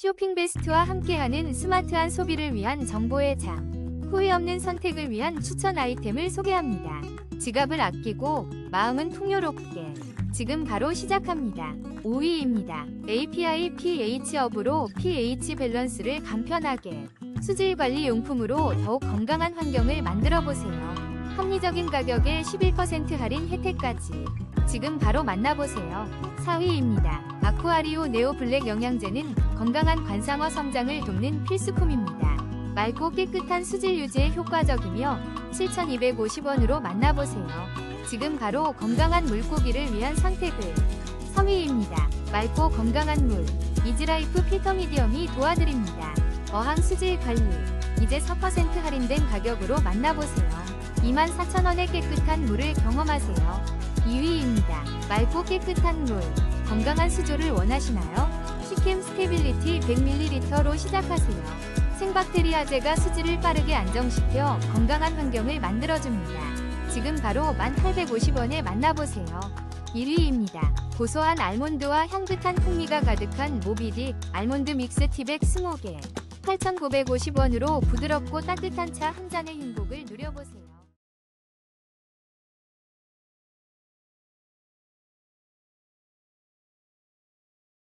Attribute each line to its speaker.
Speaker 1: 쇼핑 베스트와 함께하는 스마트한 소비를 위한 정보의 장. 후회 없는 선택을 위한 추천 아이템을 소개합니다. 지갑을 아끼고 마음은 풍요롭게. 지금 바로 시작합니다. 5위입니다. API pH업으로 pH 밸런스를 간편하게. 수질 관리 용품으로 더욱 건강한 환경을 만들어 보세요. 합리적인 가격에 11% 할인 혜택까지. 지금 바로 만나보세요. 4위입니다. 아쿠아리오 네오 블랙 영양제는 건강한 관상어 성장을 돕는 필수품입니다. 맑고 깨끗한 수질 유지에 효과적이며 7,250원으로 만나보세요. 지금 바로 건강한 물고기를 위한 선택을. 3위입니다. 맑고 건강한 물. 이지라이프 필터 미디엄이 도와드립니다. 어항 수질 관리. 이제 4% 할인된 가격으로 만나보세요. 24,000원의 깨끗한 물을 경험하세요. 2위입니다. 맑고 깨끗한 물. 건강한 수조를 원하시나요? 시캠 스테빌리티 100ml로 시작하세요. 생박테리아제가 수질을 빠르게 안정시켜 건강한 환경을 만들어줍니다. 지금 바로 1,850원에 만나보세요. 1위입니다. 고소한 알몬드와 향긋한 풍미가 가득한 모비디 알몬드 믹스 티백 20개 8,950원으로 부드럽고 따뜻한 차 한 잔의 행복을 누려보세요.